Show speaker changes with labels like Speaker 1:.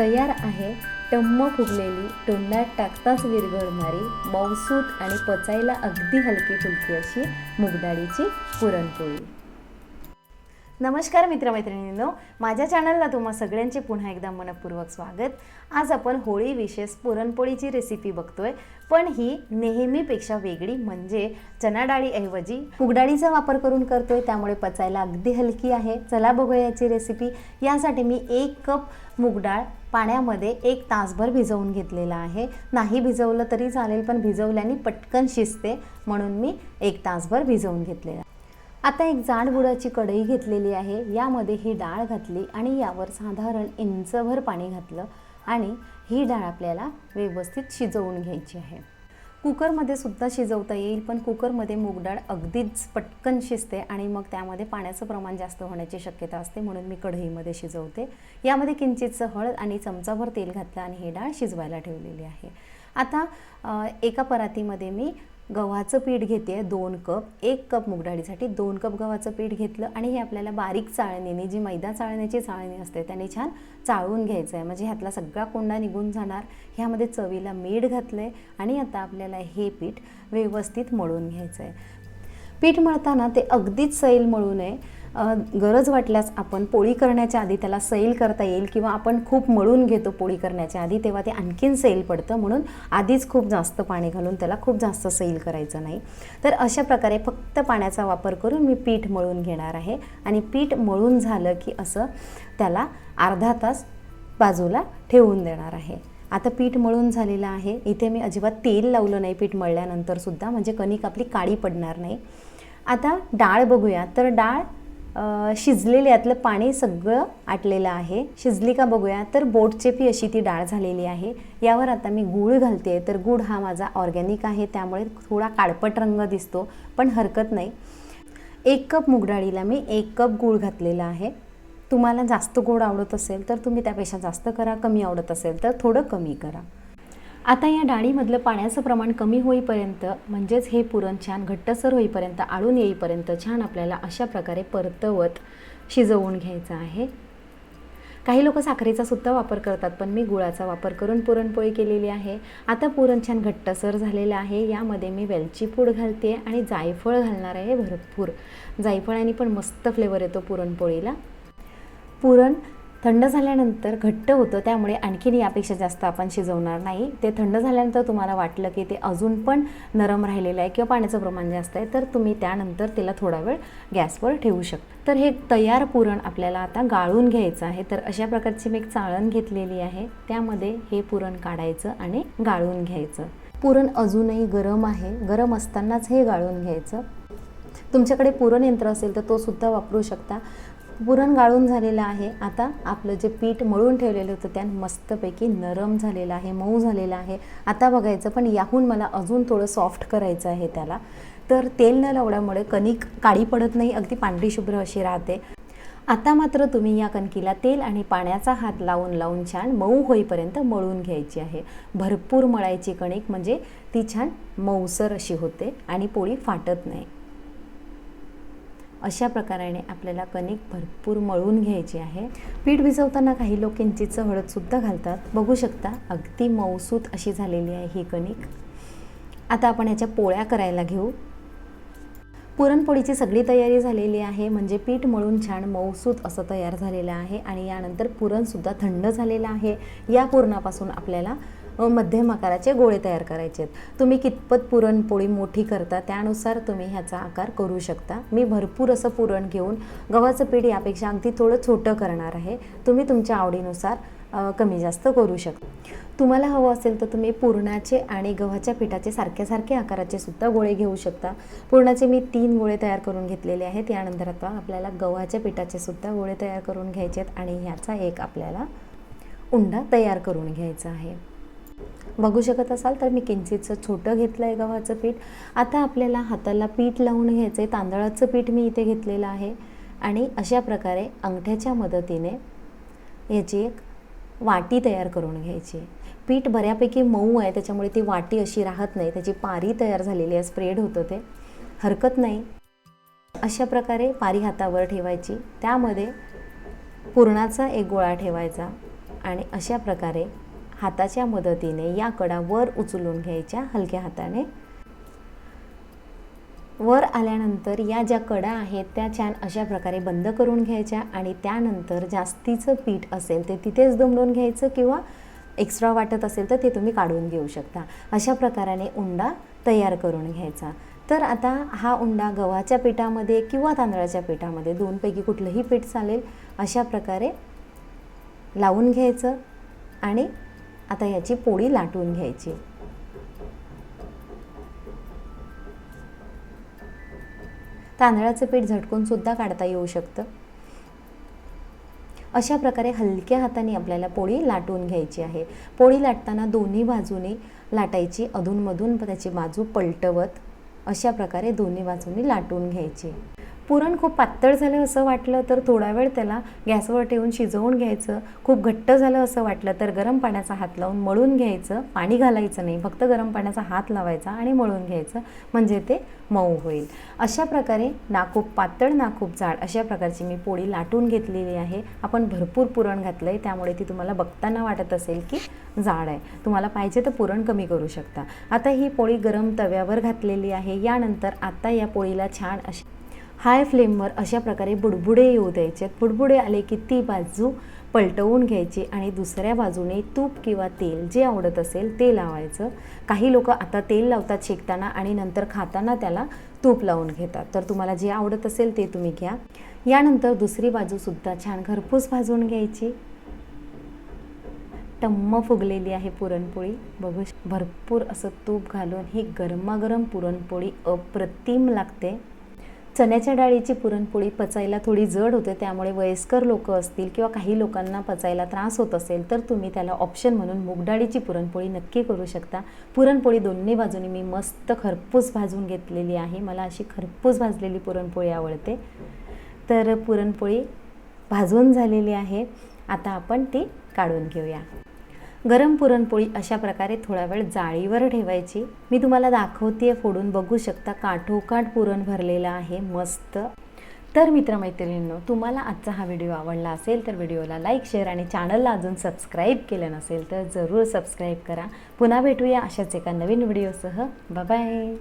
Speaker 1: तयार आहे. टम्म फुगलेली तोंडात टाकताच विरघळणारी मौसूत आणि पचायला अगदी हलकी फुलकी अशी मुगडाळीची पुरणपोळी. नमस्कार मित्रमैत्रिणींनो. माझ्या चॅनलला तुम्हा सगळ्यांचे पुन्हा एकदा मनपूर्वक स्वागत. आज आपण होळी विशेष पुरणपोळीची रेसिपी बघतोय. पण ही नेहमीपेक्षा वेगळी म्हणजे चना डाळीऐवजी मुगडाळीचा वापर करून करतोय. त्यामुळे पचायला अगदी हलकी आहे. चला बघूया याची रेसिपी यासाठी मी एक कप मुगडाळ पाण्यामध्ये एक तासभर भिजवून घेतलेला आहे. नाही भिजवलं तरी चालेल पण भिजवल्याने पटकन शिजते. म्हणून मी एक तासभर भिजवून घेतलेला आता एक जाडबुडाची कढई घेतलेली आहे. यामध्ये ही डाळ घातली आणि यावर साधारण इंचभर पाणी घातलं आणि ही डाळ आपल्याला व्यवस्थित शिजवून घ्यायची आहे. कुकरमध्ये सुद्धा शिजवता येईल पण कुकरमध्ये मूग डाळ अगदीच पटकन शिजते आणि मग त्यामध्ये पाण्याचं प्रमाण जास्त होण्याची शक्यता असते म्हणून मी कढईमध्ये शिजवते. यामध्ये किंचितचं हळद आणि चमचाभर तेल घातलं आणि ही डाळ शिजवायला ठेवलेली आहे. आता एका परातीमध्ये मी गव्हाचं पीठ घेते दोन कप एक कप मुगडाळीसाठी दोन कप गव्हाचं पीठ घेतलं आणि हे आपल्याला बारीक चाळणीने जी मैदा चाळण्याची चाळणी असते त्याने छान चाळून घ्यायचं आहे. म्हणजे ह्यातला सगळा कोंडा निघून जाणार. ह्यामध्ये चवीला मीठ घातलं आहे आणि आता आपल्याला हे पीठ व्यवस्थित मळून घ्यायचं आहे. पीठ मळताना ते अगदीच सैल मळू नये. गरज वाटल्यास आपण पोळी करण्याच्या आधी त्याला सैल करता येईल किंवा आपण खूप मळून घेतो पोळी करण्याच्या आधी तेव्हा ते आणखीन सैल पडतं. म्हणून आधीच खूप जास्त पाणी घालून त्याला खूप जास्त सैल करायचं नाही. तर अशा प्रकारे फक्त पाण्याचा वापर करून मी पीठ मळून घेणार आहे. आणि पीठ मळून झालं की असं त्याला अर्धा तास बाजूला ठेवून देणार आहे. आता पीठ मळून झालेलं आहे. इथे मी अजिबात तेल लावलं नाही पीठ मळल्यानंतरसुद्धा म्हणजे कणिक आपली काळी पडणार नाही. आता डाळ बघूया. तर डाळ शिजलेली यातलं पाणी सगळं आटलेलं आहे. शिजली का बघूया. तर बोटचेपी अशी ती डाळ झालेली आहे. यावर आता मी गूळ घालते तर गूळ हा माझा ऑर्गॅनिक आहे. त्यामुळे थोडा काळपट रंग दिसतो पण हरकत नाही. एक कप मुगडाळीला मी एक कप गूळ घातलेला आहे. तुम्हाला जास्त गोड आवडत असेल तर तुम्ही त्यापेक्षा जास्त करा. कमी आवडत असेल तर थोडं कमी करा. आता या डाळीमधलं पाण्याचं प्रमाण कमी होईपर्यंत म्हणजेच हे पुरण छान घट्टसर होईपर्यंत आळून येईपर्यंत छान आपल्याला अशा प्रकारे परतवत शिजवून घ्यायचं आहे. काही लोक साखरेचा सुद्धा वापर करतात पण मी गुळाचा वापर करून पुरणपोळी केलेली आहे. आता पुरण छान घट्टसर झालेलं आहे. यामध्ये मी वेलची पूड घालते आणि जायफळ घालणार आहे भरपूर. जायफळाने पण मस्त फ्लेवर येतो पुरणपोळीला. पुरण थंड झाल्यानंतर घट्ट होतं त्यामुळे आणखीन यापेक्षा जास्त आपण शिजवणार नाही. ते थंड झाल्यानंतर तुम्हाला वाटलं की ते अजून पण नरम राहिलेलं आहे किंवा पाण्याचं प्रमाण जास्त आहे तर तुम्ही त्यानंतर त्याला थोडा वेळ गॅसवर ठेवू शकता. तर हे तयार पुरण आपल्याला आता गाळून घ्यायचं आहे. तर अशा प्रकारची मी एक चाळण घेतलेली आहे. त्यामध्ये हे पुरण काढायचं आणि गाळून घ्यायचं. पुरण अजूनही गरम आहे. गरम असतानाच हे गाळून घ्यायचं. तुमच्याकडे पुरण यंत्र असेल तर तो सुद्धा वापरू शकता. पुरण गाळून झालेलं आहे. आता आपलं जे पीठ मळून ठेवलेलं होतं त्या मस्तपैकी नरम झालेलं आहे मऊ झालेलं आहे. आता बघायचं पण याहून मला अजून थोडं सॉफ्ट करायचं आहे त्याला. तर तेल न लावल्यामुळे कणिक काळी पडत नाही अगदी पांढरी शुभ्र अशी राहते. आता मात्र तुम्ही या कणकीला तेल आणि पाण्याचा हात लावून लावून छान मऊ होईपर्यंत मळून घ्यायची आहे. भरपूर मळायची कणिक म्हणजे ती छान मऊसर अशी होते आणि पोळी फाटत नाही. अशा प्रकाराने आपल्याला कणिक भरपूर मळून घ्यायची आहे. पीठ भिजवताना काही लोक किंचितचं हळदसुद्धा घालतात. बघू शकता अगदी मऊसूत अशी झालेली आहे ही कणिक. आता आपण याच्या पोळ्या करायला घेऊ. पुरणपोळीची सगळी तयारी झालेली आहे म्हणजे पीठ मळून छान मऊसूत असं तयार झालेलं आहे आणि यानंतर पुरणसुद्धा थंड झालेलं आहे. या पुरणापासून आपल्याला मध्यम आकाराचे गोळे तयार करायचे आहेत तुम्ही कितपत पुरणपोळी मोठी करता त्यानुसार तुम्ही ह्याचा आकार करू शकता. मी भरपूर असं पुरण घेऊन गव्हाचं पीठ यापेक्षा अगदी थोडं छोटं करणार आहे. तुम्ही तुमच्या आवडीनुसार कमी जास्त करू शकता. तुम्हाला हवं असेल तर तुम्ही पुरणाचे आणि गव्हाच्या पिठाचे सारख्या सारखे आकाराचे सुद्धा गोळे घेऊ शकता. पुरणाचे मी तीन गोळे तयार करून घेतलेले आहेत. यानंतर आता आपल्याला गव्हाच्या पिठाचे सुद्धा गोळे तयार करून घ्यायचे आहेत आणि ह्याचा एक आपल्याला उंडा तयार करून घ्यायचा आहे. बघू शकत असाल तर मी किंचितचं छोटं घेतलं आहे गव्हाचं पीठ. आता आपल्याला हाताला पीठ लावून घ्यायचं आहे तांदळाचं पीठ मी इथे घेतलेलं आहे. आणि अशा प्रकारे अंगठ्याच्या मदतीने याची एक वाटी तयार करून घ्यायची. पीठ बऱ्यापैकी मऊ आहे त्याच्यामुळे ती वाटी अशी राहत नाही. त्याची पारी तयार झालेली आहे स्प्रेड होतं ते. हरकत नाही. अशा प्रकारे पारी हातावर ठेवायची. त्यामध्ये पुरणाचा एक गोळा ठेवायचा. आणि अशा प्रकारे हाताच्या मदतीने या कडा वर उचलून घ्यायच्या हलक्या हाताने. वर आल्यानंतर या ज्या कडा आहेत त्या छान अशा प्रकारे बंद करून घ्यायच्या आणि त्यानंतर जास्तीचं पीठ असेल ते तिथेच दमडून घ्यायचं किंवा एक्स्ट्रा वाटत असेल तर ते तुम्ही काढून घेऊ शकता. अशा प्रकाराने उंडा तयार करून घ्यायचा. तर आता हा उंडा गव्हाच्या पिठामध्ये किंवा तांदळाच्या पिठामध्ये दोनपैकी कुठलंही पीठ चालेल अशा प्रकारे लावून घ्यायचं आणि आता याची पोळी लाटून घ्यायची. तांदळाचं पीठ झटकून सुद्धा काढता येऊ शकतं. अशा प्रकारे हलक्या हाताने आपल्याला पोळी लाटून घ्यायची आहे. पोळी लाटताना दोन्ही बाजूने लाटायची अधूनमधून त्याची बाजू पलटवत अशा प्रकारे दोन्ही बाजूने लाटून घ्यायची. पुरण खूप पातळ झालं असं वाटलं तर थोडा वेळ त्याला गॅसवर ठेवून शिजवून घ्यायचं. खूप घट्ट झालं असं वाटलं तर गरम पाण्याचा हात लावून मळून घ्यायचं. पाणी घालायचं नाही फक्त गरम पाण्याचा हात लावायचा आणि मळून घ्यायचं म्हणजे ते मऊ होईल. अशा प्रकारे ना खूप पातळ ना खूप जाड अशा प्रकारची मी पोळी लाटून घेतलेली आहे. आपण भरपूर पुरण घातलं आहे त्यामुळे ती तुम्हाला बघताना वाटत असेल की जाड आहे. तुम्हाला पाहिजे तर पुरण कमी करू शकता. आता ही पोळी गरम तव्यावर घातलेली आहे. यानंतर आता या पोळीला छान अशी हाय फ्लेमवर अशा प्रकारे बुडबुडे येऊ द्यायचे. बुडबुडे आले की ती बाजू पलटवून घ्यायची आणि दुसऱ्या बाजूने तूप किंवा तेल जे आवडत असेल ते लावायचं. काही लोक आता तेल लावतात शेकताना आणि नंतर खाताना त्याला तूप लावून घेतात. तर तुम्हाला जे आवडत असेल ते तुम्ही घ्या. यानंतर दुसरी बाजूसुद्धा छान घरपूस भाजून घ्यायची. टम्म फुगलेली आहे पुरणपोळी. बघू भरपूर असं तूप घालून ही गरमागरम पुरणपोळी अप्रतिम लागते. चण्याच्या डाळीची पुरणपोळी पचायला थोडी जड होते त्यामुळे वयस्कर लोक असतील किंवा काही लोकांना पचायला त्रास होत असेल तर तुम्ही त्याला ऑप्शन म्हणून मूगडाळीची पुरणपोळी नक्की करू शकता. पुरणपोळी दोन्ही बाजूनी मी मस्त खरपूस भाजून घेतलेली आहे. मला अशी खरपूस भाजलेली पुरणपोळी आवडते. तर पुरणपोळी भाजून झालेली आहे. आता आपण ती काढून घेऊया. गरम पुरणपोळी अशा प्रकारे थोडा वेळ जाळीवर ठेवायची. मी तुम्हाला दाखवते फोडून बघू शकता. काठोकाठ पुरण भरलेलं आहे मस्त. तर मित्रमैत्रिणींनो तुम्हाला आजचा हा व्हिडिओ आवडला असेल तर व्हिडिओला लाईक शेअर आणि चॅनलला अजून सबस्क्राईब केलं नसेल तर जरूर सबस्क्राईब करा. पुन्हा भेटूया अशाच एका नवीन व्हिडिओसह. बाय.